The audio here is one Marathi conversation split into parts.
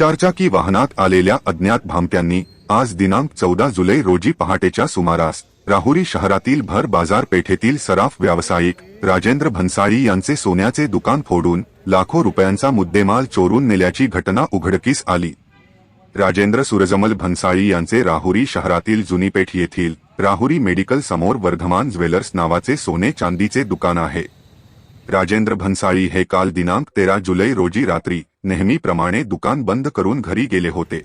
चारचाकी वाहनात आलेल्या अज्ञात भामट्यांनी आज दिनांक चौदा जुलै रोजी पहाटेच्या सुमारास राहुरी शहरातील भर बाजारपेठेतील सराफ व्यावसायिक राजेंद्र भन्साळी यांचे सोन्याचे दुकान फोडून लाखो रुपयांचा मुद्देमाल चोरून नेल्याची घटना उघडकीस आली. राजेंद्र सुरजमल भन्साळी यांचे राहुरी शहरातील जुनीपेठ येथील राहुरी मेडिकल समोर वर्धमान ज्वेलर्स नावाचे सोने चांदीचे दुकान आहे. राजेंद्र भन्साळी हे काल दिनांक तेरा जुलै रोजी रात्री नेहमीप्रमाणे दुकान बंद करून घरी गेले होते.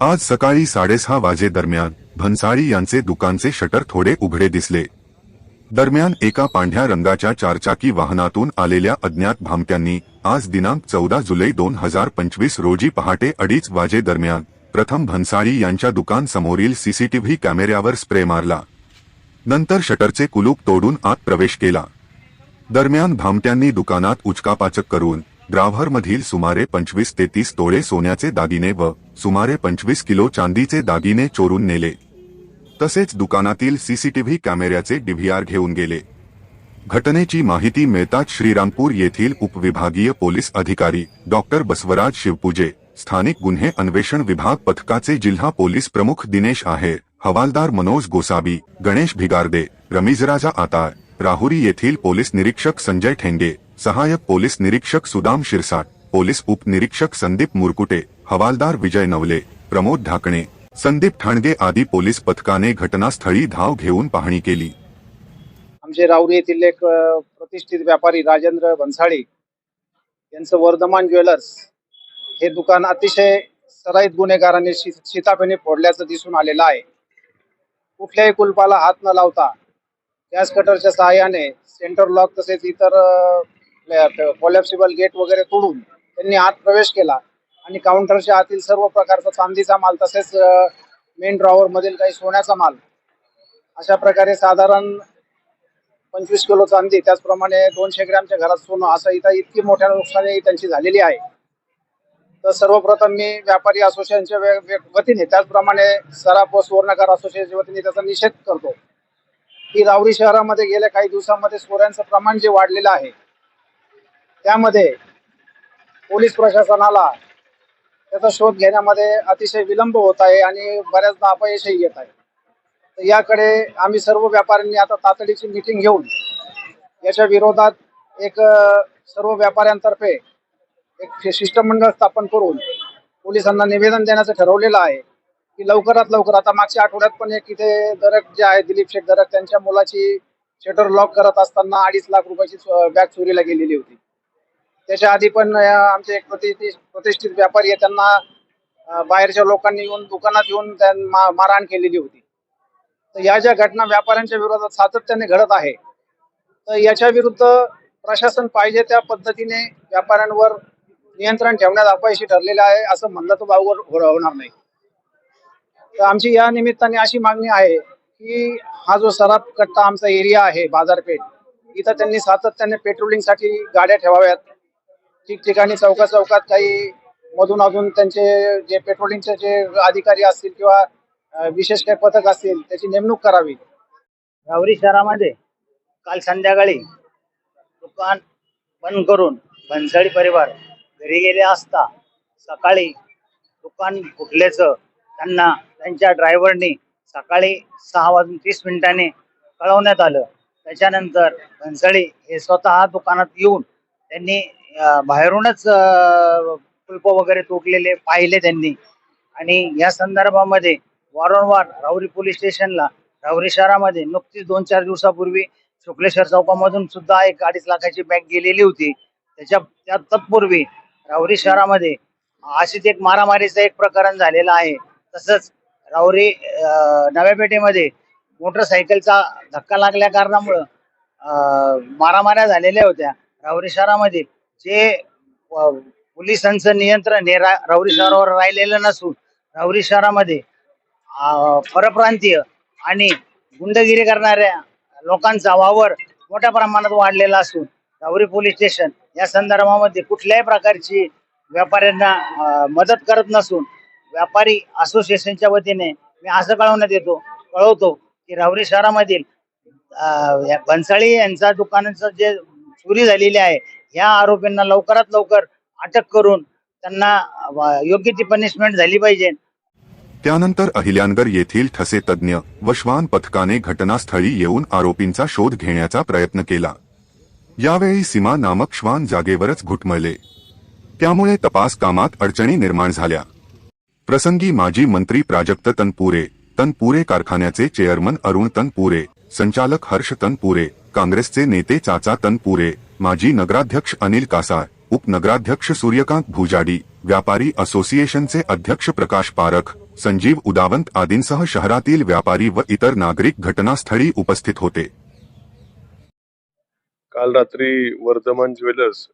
आज सकाळी साडेसहा वाजे दरम्यान भन्साळी यांचे दुकानचे शटर थोडे उघडे दिसले. दरम्यान एका पांढऱ्या रंगाच्या चारचाकी वाहनातून आलेल्या अज्ञात भामट्यांनी आज दिनांक चौदा जुलै दोन हजार पंचवीस रोजी पहाटे अडीच वाजे दरम्यान प्रथम भन्साळी यांच्या दुकान समोरील सीसीटीव्ही कॅमेऱ्यावर स्प्रे मारला. नंतर शटरचे कुलूप तोडून आत प्रवेश केला. दरम्यान भामट्यांनी दुकानात उचकापाचक करून ग्राव्हरमधील सुमारे पंचवीस ते तीस तोळे सोन्याचे दागिने व सुमारे पंचवीस किलो चांदीचे दागिने चोरून नेले. तसेच दुकानातील सीसीटीव्ही कॅमेऱ्याचे डीव्हीआर घेऊन गेले. घटनेची माहिती मिळताच श्रीरामपूर येथील उपविभागीय पोलीस अधिकारी डॉक्टर बसवराज शिवपूजे स्थानिक गुन्हे अन्वेषण विभाग पथकाचे जिल्हा पोलीस प्रमुख दिनेश आहेर हवालदार मनोज गोसाबी गणेश भिगारदे रमीजराजा आतार. राहुरी येथील पोलीस निरीक्षक संजय ठेंगे सहाय्यक पोलीस निरीक्षक सुदाम शिरसाट पोलीस उपनिरीक्षक संदीप मुरकुटे हवालदार विजय नवले प्रमोद ढाकणे संदीप ठाणगे आदी पोलीस पथकाने घटनास्थळी धाव घेऊन पाहणी केली. आमचे राऊरी येथील एक प्रतिष्ठित व्यापारी राजेंद्र भन्साळी यांचं वर्धमान ज्वेलर्स हे दुकान अतिशय सराईत गुन्हेगारांनी शि- शिताफेने फोडल्याचं दिसून आलेलं आहे. कुठल्याही कुलपाला हात न लावता गॅस कटरच्या सहाय्याने सेंटर लॉक तसेच इतर कोलॅप्सिबल म्हणजे गेट वगैरे तोडून त्यांनी आत प्रवेश केला आणि काउंटरच्या आतील सर्व प्रकारचा चांदीचा माल तसेच मेन ड्रॉवर मधील काही सोन्याचा माल अशा प्रकारे साधारण पंचवीस किलो चांदी त्याचप्रमाणे दोनशे ग्रॅमच्या घरात सोनं असं इथं इतकी मोठ्या नुकसानी त्यांची झालेली आहे. तर सर्वप्रथम मी व्यापारी असोसिएशनच्या वतीने त्याचप्रमाणे सराफ व सुवर्णकार असोसिएशनच्या वतीने त्याचा निषेध करतो. की रावरी शहरामध्ये गेल्या काही दिवसांमध्ये चोऱ्यांचं प्रमाण जे वाढलेलं आहे त्यामध्ये पोलीस प्रशासनाला त्याचा शोध घेण्यामध्ये अतिशय विलंब होत आहे आणि बऱ्याचदा अपयशही येत आहे. तर याकडे आम्ही सर्व व्यापाऱ्यांनी आता तातडीची मिटिंग घेऊन याच्या विरोधात एक सर्व व्यापाऱ्यांतर्फे एक शिष्टमंडळ स्थापन करून पोलिसांना निवेदन देण्याचं ठरवलेलं आहे. की लवकरात लवकर आता मागच्या आठवड्यात पण एक इथे दरक जे आहे दिलीप शेठ दरक त्यांच्या मुलाची शटर लॉक करत असताना अडीच लाख रुपयाची बॅग चोरीला गेलेली होती. त्याच्या आधी पण आमचे एक प्रति प्रतिष्ठित व्यापारी आहे त्यांना बाहेरच्या लोकांनी येऊन दुकानात येऊन मा- मारहाण केलेली होती. तर या ज्या घटना व्यापाऱ्यांच्या विरोधात सातत्याने घडत आहे तर याच्या विरुद्ध प्रशासन पाहिजे त्या पद्धतीने व्यापाऱ्यांवर नियंत्रण ठेवण्यात अपयशी ठरलेलं आहे असं म्हणलं तर बावगर होणार नाही. तर आमची या निमित्ताने अशी मागणी आहे की हा जो सराफ कट्टा आमचा एरिया आहे बाजारपेठ इथं त्यांनी सातत्याने पेट्रोलिंगसाठी गाड्या ठेवाव्यात. ठिकठिकाणी चौका चौकात काही मधून अजून त्यांचे जे पेट्रोलिंगचे जे अधिकारी असतील किंवा विशेष काही पथक असतील त्याची नेमणूक करावी. रावरी शहरामध्ये काल संध्याकाळी दुकान बंद करून भन्साळी परिवार घरी गेले असता सकाळी दुकान फुटल्याचं त्यांना त्यांच्या ड्रायव्हरने सकाळी सहा वाजून तीस मिनिटांनी कळवण्यात आलं. त्याच्यानंतर भन्साळी हे स्वतः दुकानात येऊन त्यांनी बाहेरूनच कुल्प कुलप वगैरे तुटलेले पाहिले त्यांनी. आणि या संदर्भामध्ये वारंवार राहुरी पोलीस स्टेशनला राहुरी शहरामध्ये नुकतीच दोन चार दिवसापूर्वी शुक्लेश्वर चौकामधून सुद्धा एक अडीच लाखाची बॅग गेलेली होती. त्याच्या त्या तत्पूर्वी राहुरी शहरामध्ये अशीच एक मारामारीचं एक प्रकरण झालेलं आहे. तसंच राहुरी नव्या पेठेमध्ये मोटरसायकलचा धक्का लागल्या कारणामुळं मारामाऱ्या झालेल्या होत्या राहुरी शहरामध्ये. जे पोलिसांचं नियंत्रण हे रा- राहुरी शहरावर राहिलेलं नसून राहुरी शहरामध्ये परप्रांतीय आणि गुंडगिरी करणाऱ्या लोकांचा वावर मोठ्या प्रमाणात वाढलेला असून राहुरी पोलीस स्टेशन या संदर्भामध्ये कुठल्याही प्रकारची व्यापाऱ्यांना मदत करत नसून व्यापारी असोसिएशनच्या वतीने मी असं कळवण्यात येतो कळवतो की रावरी शहरामधील भन्साळी यांचा दुकानाचं जे चोरी झालेली आहे या आरोपींना लवकरात लवकर अटक करून त्यांना योग्य ती पनिशमेंट झाली पाहिजे. त्यानंतर अहिल्यानगर येथील ठसे तज्ज्ञ व श्वान पथकाने घटनास्थळी येऊन आरोपींचा शोध घेण्याचा प्रयत्न केला. यावेळी सीमा नामक श्वान जागेवरच घुटमळले. त्यामुळे तपास कामात अडचणी निर्माण झाल्या. प्रसंगी माजी मंत्री प्राजक्त तनपुरे तनपुरे कारखान्याचे चेअरमन अरुण तनपुरे संचालक हर्ष तनपुरे काँग्रेसचे नेते चाचा तनपुरे माजी नगराध्यक्ष अनिल कासार उपनगराध्यक्ष सूर्यकांत भुजाडी व्यापारी असोसिएशनचे अध्यक्ष प्रकाश पारख संजीव उदावंत आदींसह शहरातील व्यापारी व इतर नागरिक घटनास्थळी उपस्थित होते. काल रात्री वर्धमान ज्वेलर्स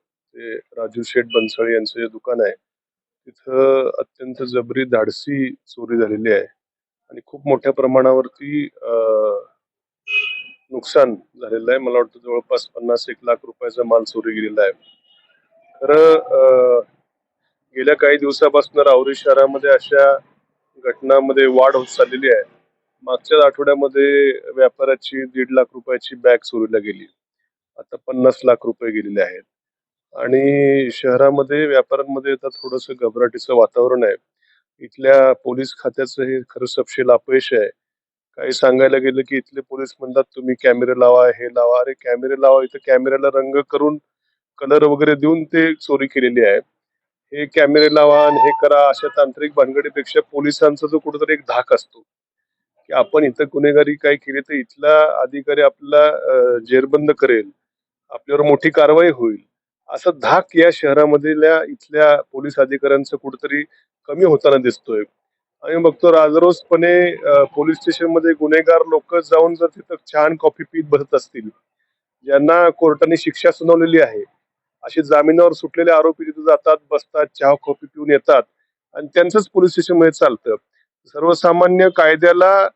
राजू शेठ बनसळे यांचं जे दुकान आहे तिथं अत्यंत जबरी धाडसी चोरी झालेली आहे. आणि खूप मोठ्या प्रमाणावरती नुकसान झालेलं आहे. मला वाटतं जवळपास पन्नास एक लाख रुपयाचा माल चोरी गेलेला आहे. खरं गेल्या काही दिवसापासून राहुरी शहरामध्ये अशा घटनांमध्ये वाढ होत चाललेली आहे. मागच्याच आठवड्यामध्ये व्यापाराची दीड लाख रुपयाची बॅग चोरीला गेली. आता पन्नास लाख रुपये गेलेले आहेत. आणि शहरामध्ये व्यापाऱ्यांमध्ये आता थोडस घबराटीचं वातावरण आहे. इथल्या पोलीस खात्याचं हे खरं सपशेल अपयश आहे. काही सांगायला गेलं की इथले पोलीस म्हणतात तुम्ही कॅमेरे लावा हे लावा. अरे कॅमेरे लावा इथं कॅमेऱ्याला रंग करून कलर वगैरे देऊन ते चोरी केलेली आहे. हे कॅमेरे लावा आणि हे करा अशा तांत्रिक भानगडीपेक्षा पोलिसांचा जो कुठेतरी एक धाक असतो की आपण इथं गुन्हेगारी काय केली तर इथला अधिकारी आपल्याला जेरबंद करेल. आपल्यावर मोठी कारवाई होईल. असं धाक या शहरामधल्या इथल्या पोलीस अधिकाऱ्यांचं कुठेतरी कमी होताना दिसतोय. आम्ही बघतो राजरोसपणे पोलीस स्टेशनमध्ये गुन्हेगार लोक जाऊन जर तिथं छान कॉफी पीत बसत असतील ज्यांना कोर्टाने शिक्षा सुनावलेली आहे असे जामिनावर सुटलेले आरोपी तिथे जातात बसतात चहा कॉफी पिऊन येतात आणि त्यांचंच पोलीस स्टेशनमध्ये चालतं. सर्वसामान्य कायद्याला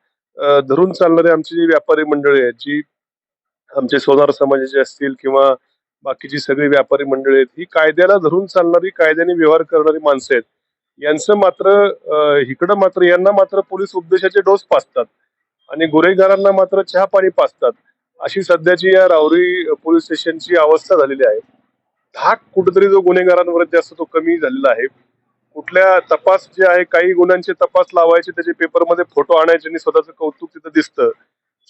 धरून चालणारे आमची जी व्यापारी मंडळी आहेत जी आमचे सोनार समाजाचे असतील किंवा बाकीची सगळी व्यापारी मंडळी आहेत. ही कायद्याला धरून चालणारी कायद्याने व्यवहार करणारी माणसं आहेत. यांचं मात्र इकडं मात्र यांना मात्र पोलीस उपदेशाचे डोस पाचतात आणि गुन्हेगारांना मात्र चहा पाणी पाचतात अशी सध्याची या रावरी पोलीस स्टेशनची अवस्था झालेली आहे. धाक कुठेतरी जो गुन्हेगारांवरती असतो तो कमी झालेला आहे. कुठल्या तपास जे आहे काही गुन्ह्यांचे तपास लावायचे त्याचे पेपरमध्ये फोटो आणायचे आणि स्वतःचं कौतुक तिथं दिसतं.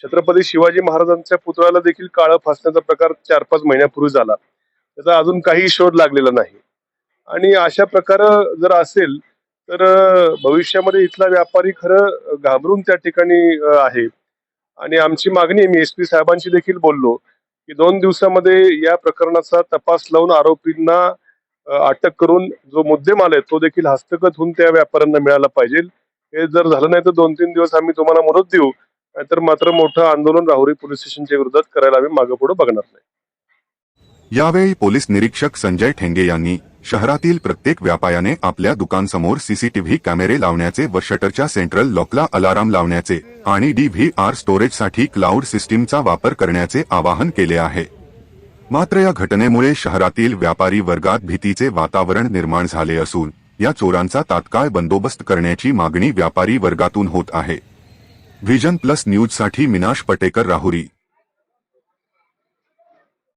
छत्रपती शिवाजी महाराजांच्या पुतळ्याला देखील काळं फासण्याचा प्रकार चार पाच महिन्यापूर्वी झाला. त्याचा अजून काही शोध लागलेला नाही. आणि अशा प्रकार जर असेल तर भविष्यामध्ये इथला व्यापारी खरं घाबरून त्या ठिकाणी आहे. आणि आमची मागणी मी एस पी साहेबांशी देखील बोललो की दोन दिवसामध्ये या प्रकरणाचा तपास लावून आरोपींना अटक करून जो मुद्देमाल आहे तो देखील हस्तगत होऊन त्या व्यापाऱ्यांना मिळाला पाहिजे. हे जर झालं नाही तर दोन तीन दिवस आम्ही तुम्हाला मदत देऊ. नाहीतर मात्र मोठं आंदोलन राहुरी पोलीस स्टेशनच्या विरोधात करायला आम्ही मागे पुढे बघणार नाही. यावेळी पोलीस निरीक्षक संजय ठेंगे यांनी शहरातील प्रत्येक व्यापाऱ्याने आपल्या दुकानसमोर सीसीटीव्ही कॅमेरे लावण्याचे व शटरच्या सेंट्रल लॉकला अलाराम लावण्याचे आणि डीव्हीआर स्टोरेजसाठी क्लाउड सिस्टीमचा वापर करण्याचे आवाहन केले आहे. मात्र या घटनेमुळे शहरातील व्यापारी वर्गात भीतीचे वातावरण निर्माण झाले असून या चोरांचा तात्काळ बंदोबस्त करण्याची मागणी व्यापारी वर्गातून होत आहे. व्हिजन प्लस न्यूजसाठी मिनाश पटेकर राहुरी.